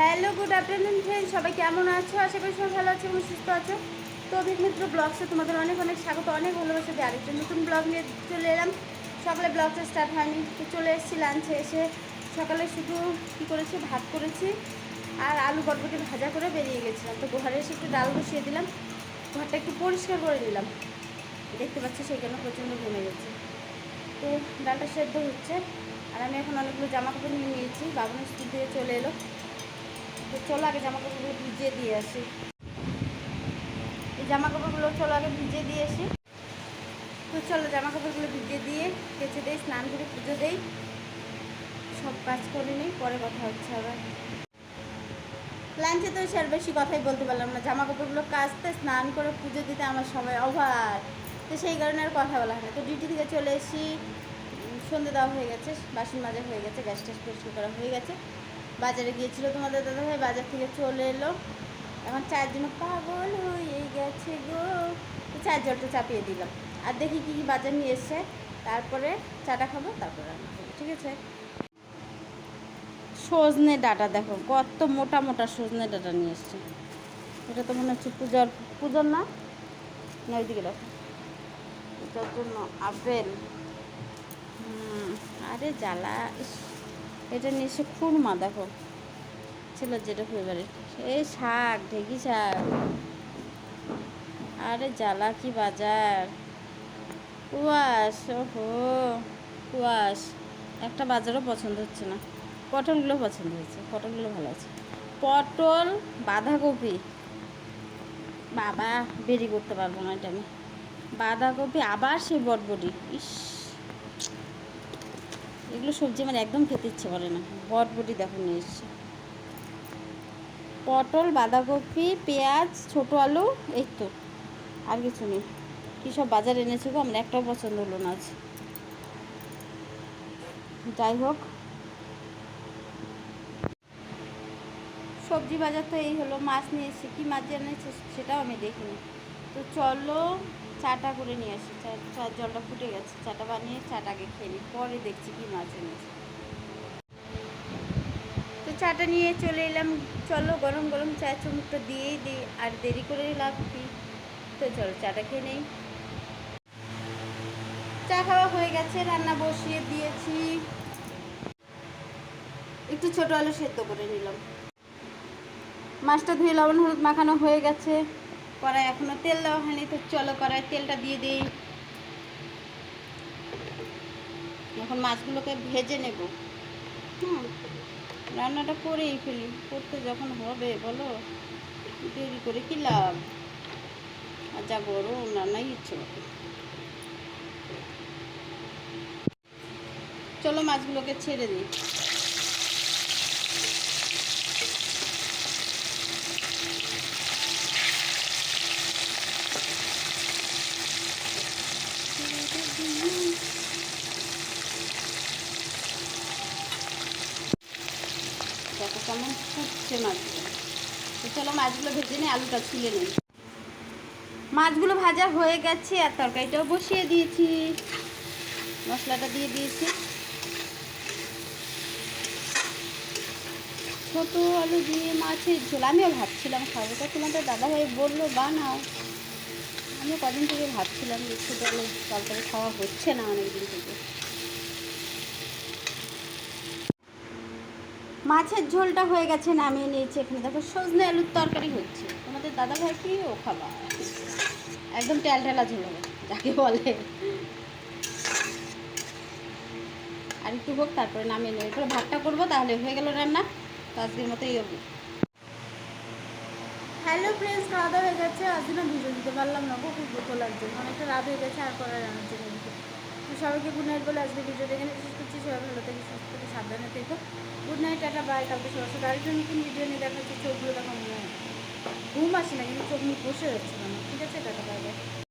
Hello, good afternoon friend. সবাই কেমন আছো? আশা করি সবাই ভালো আছো এবং সুস্থ আছো। তো অভিক মিত্র ব্লগসে তোমাদের অনেক অনেক স্বাগত, অনেক ভালোবাসা দিয়ে আরেকটা নতুন ব্লগ নিয়ে চলে এলাম। সকালে ব্লগটা স্টার্ট হয়নি চলে এসেছি লাঞ্চে এসে সকালে শুধু কী করেছি? ভাত করেছি আর আলু বটবটি ভাজা করে বেরিয়ে গেছিলাম। তো ঘরে এসে একটু ডাল বসিয়ে দিলাম, ঘরটা একটু পরিষ্কার করে নিলাম। দেখতে পাচ্ছি সেখানে প্রচণ্ড ঘুমে গেছে। তো ডালটা সেদ্ধ হচ্ছে, আর আমি এখন অনেকগুলো জামা কাপড় নিয়ে নিয়েছি। বাবুন স্কুল থেকে চলে এলো। তো চলো আগে জামা কাপড়গুলো ভিজিয়ে দিয়ে আসি। এই জামা কাপড়গুলো চলো আগে ভিজিয়ে দিয়ে আসি। তো চলো জামা কাপড়গুলো ভিজিয়ে দিয়ে কেচে দিই, স্নান করে পুজো দেই। সব কাজ করে নিই, পরে কথা হচ্ছে আবার। লাঞ্চে তো স্যার বেশি কথাই বলতে পারলাম না। জামা কাপড়গুলো কাচতে, স্নান করে পুজো দিতে আমার সময় অভার। তো সেই কারণে আর কথা বলা হয় না। তো ডিউটি থেকে চলে এসি সন্ধে দেওয়া হয়ে গেছে, বাসন মাজা হয়ে গেছে, গ্যাস ট্যাস পরিষ্কার করা হয়ে গেছে। বাজারে গিয়েছিল তোমাদের দাদা ভাই, বাজার থেকে চলে এলো। এখন চায়ের জন্য পাগল হয়ে গেছে গো। তো চায়ের জলটা চাপিয়ে দিলাম। আর দেখি কী কী বাজার নিয়ে এসছে। তারপরে চাটা খাব, তারপরে ঠিক আছে? সজনে ডাটা দেখো, কত মোটা মোটা সজনে ডাটা নিয়ে এসছে। এটা তো মনে হচ্ছে পূজার পূজার না? না, ওইদিকে দেখো। এটার জন্য আপেল। আরে জ্বালা এটা নিয়ে এসে খুরমা দেখো। ছেলের যেটা ফেভারিট এই শাক, ঢেকি শাক। আরে জ্বালা কি বাজার। কুয়াশ, ওহো, কুয়াশ। একটা বাজারও পছন্দ হচ্ছে না। পটলগুলো পছন্দ হয়েছে পটলগুলো ভালো আছে। পটল, বাঁধাকপি। বাবা, বেরি করতে পারব না এটা আমি। বাঁধাকপি, আবার সেই বটবটি। ইস। এগুলো সবজি আমার একদম খেতে ইচ্ছে করে না। বটবটি দেখো নিয়ে এসছে। পটল, বাঁধাকপি, পেঁয়াজ, ছোটো আলু, এই তো। আর কিছু নেই। কী সব বাজার এনেছে গো, আমার একটাও পছন্দ হলো না আজ। যাই হোক। সবজি বাজার তো এই হলো, মাছ নিয়ে এসেছি। কী মাছ এনেছে সেটাও আমি দেখিনি। তো চলো চাটা করে নিয়ে আসি। চা চার জলটা ফুটে গেছে। চাটা বানিয়ে চাটা আগে খেয়ে নিই, পরে দেখছি কি মাছ এনেছে। তো চাটা নিয়ে চলে এলাম। চলো গরম গরম চা চুমুকটা দিয়েই দিই, আর দেরি করে লাভ কি? তো চলো চাটা খেয়ে নেই। চা খাওয়া হয়ে গেছে, রান্না বসিয়ে দিয়েছি। একটু ছোট আলু সেদ্ধ করে নিলাম। মাছটা ধুয়ে লবণ, হলুদ মাখানো হয়ে গেছে। কড়াই এখনও তেল দেওয়া হয়নি, তো চলো কড়াই তেলটা দিয়ে দিই। এখন মাছগুলোকে ভেজে নেব। হুম, রান্নাটা করেই ফেলি, করতে যখন হবে, বলো? দেরি করে কি লাভ? আর যা গরম, রান্নাই ইচ্ছে চলো মাছগুলোকে ছেড়ে দিই দেখো কেমন ফুটছে মাছগুলো। চলো মাছগুলো ভেজে নিই আলুটা ছুলে নিই। মাছগুলো ভাজা হয়ে গেছে আর তরকারিটাও বসিয়ে দিয়েছি। মশলাটা দিয়ে দিয়েছি। ছোট আলু দিয়ে মাছের ঝোল। আমিও ভাবছিলাম খাব। তো তোমাদের দাদাভাই বলল, বানাও। আমিও কদিন থেকে ভাবছিলাম যে ছোটো আলু তরকারি খাওয়া হচ্ছে না অনেক দিন থেকে। মাছের ঝোলটা হয়ে গেছে, নামিয়ে নিয়েছি এখানে। দেখো, সজনে আলুর তরকারি হচ্ছে। তোমাদের দাদা ভাই কি ও খাবার একদম টেল টেলা ঝোল, যাকে বলে। আর একটু হোক, তারপরে নামিয়ে নেব। এরপরে ভাতটা করব, তাহলে হয়ে গেল রান্না। তো আজকের মতো এই অবধি। হ্যালো ফ্রেন্ডস খাওয়া দাওয়া হয়ে গেছে। আজ না ভিডিও দিতে পারলাম না খুব দুঃখ লাগছে। অনেকটা রাত হয়ে গেছে, আর পরে রান্নার জন্য সবাইকে গুড নাইট বলে আজকে ভিডিও দেখে শেষ করছি। সবাই ভালো থেকে সুস্থ থেকে সাবধানে থেকো গুড নাইট টাটা বাই কালকে সবার সাথে আরেকটা নতুন ভিডিও নিয়ে দেখা হচ্ছে। চোখগুলো তখন ঘুম আসে না, কিন্তু চোখ নিয়ে বসে যাচ্ছে মানে ঠিক আছে, টাটা বাই বাই